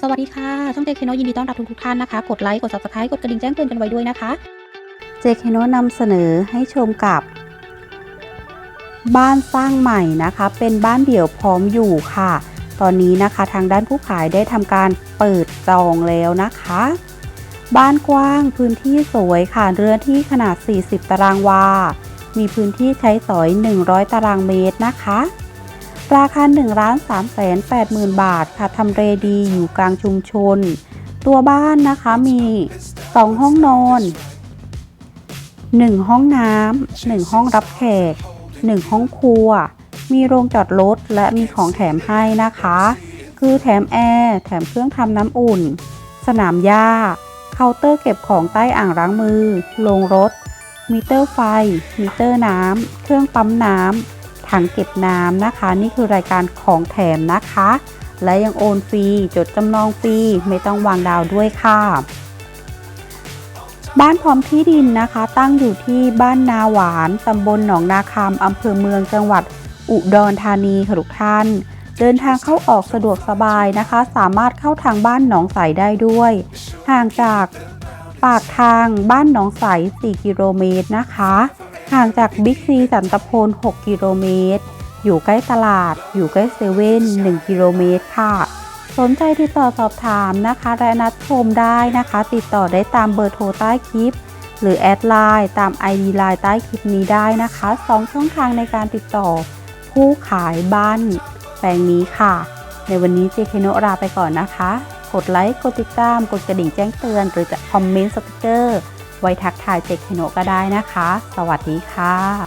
สวัสดีค่ะ ช่องเจคโนยินดีต้อนรับทุกทุกท่านนะคะ กดไลค์ กด subscribe กดกระดิ่งแจ้งเตือนกันไว้ด้วยนะคะเจคโนนำเสนอให้ชมกับ บ้านสร้างใหม่นะคะ เป็นบ้านเดี่ยวพร้อมอยู่ค่ะ ตอนนี้นะคะทางด้านผู้ขายได้ทำการเปิดจองแล้วนะคะ บ้านกว้างพื้นที่สวยค่ะเรือนที่ขนาด 40 ตารางวา มีพื้นที่ใช้สอย 100 ตารางเมตรนะคะ ราคา1ล้าน3แสน8หมื่นบาทค่ะทำเลดีอยู่กลางชุมชน ตัวบ้านนะคะมี 2 ห้องนอน 1 ห้องน้ำ1ห้องรับแขก 1 ห้องครัว มีโรงจอดรถและมีของแถมให้นะคะ คือแถมแอร์แถมเครื่องทำน้ำอุ่น สนามหญ้าเคาน์เตอร์เก็บของใต้อ่างล้างมือ โรงรถ มิเตอร์ไฟ มิเตอร์น้ำเครื่องปั๊มน้ำ ถังเก็บน้ำนะคะ นี่คือรายการของแถมนะคะ และยังโอนฟรีจดจำนองฟรีไม่ต้องวางดาวด้วยค่ะ บ้านพร้อมที่ดินนะคะ ตั้งอยู่ที่บ้านนาหวานตำบลหนองนาคำอำเภอเมืองจังหวัดอุดรธานีค่ะทุกท่าน เดินทางเข้าออกสะดวกสบายนะคะ สามารถเข้าทางบ้านหนองใสได้ด้วย ห่างจากปากทางบ้านหนองใส 4 กิโลเมตรนะคะ ห่างจากบิ๊กซีสันตพล6กิโลเมตร อยู่ใกล้ตลาด อยู่ใกล้เซเว่น 1 กิโลเมตรค่ะ สนใจติดต่อสอบถามนะคะ และนัดชมได้นะคะ ติดต่อได้ตามเบอร์โทรใต้คลิป หรือแอดไลน์ตาม ID ไลน์ใต้คลิปนี้ได้นะคะสองช่องทางในการติดต่อ ผู้ขายบ้านแปลงนี้ค่ะ ในวันนี้เจเคโนลาไปก่อนนะคะ กดไลค์ กดติดตาม กดกระดิ่งแจ้งเตือน หรือจะคอมเมนต์สติกเกอร์ ไว้ทักทายเจเคโนก็ได้นะคะ สวัสดีค่ะ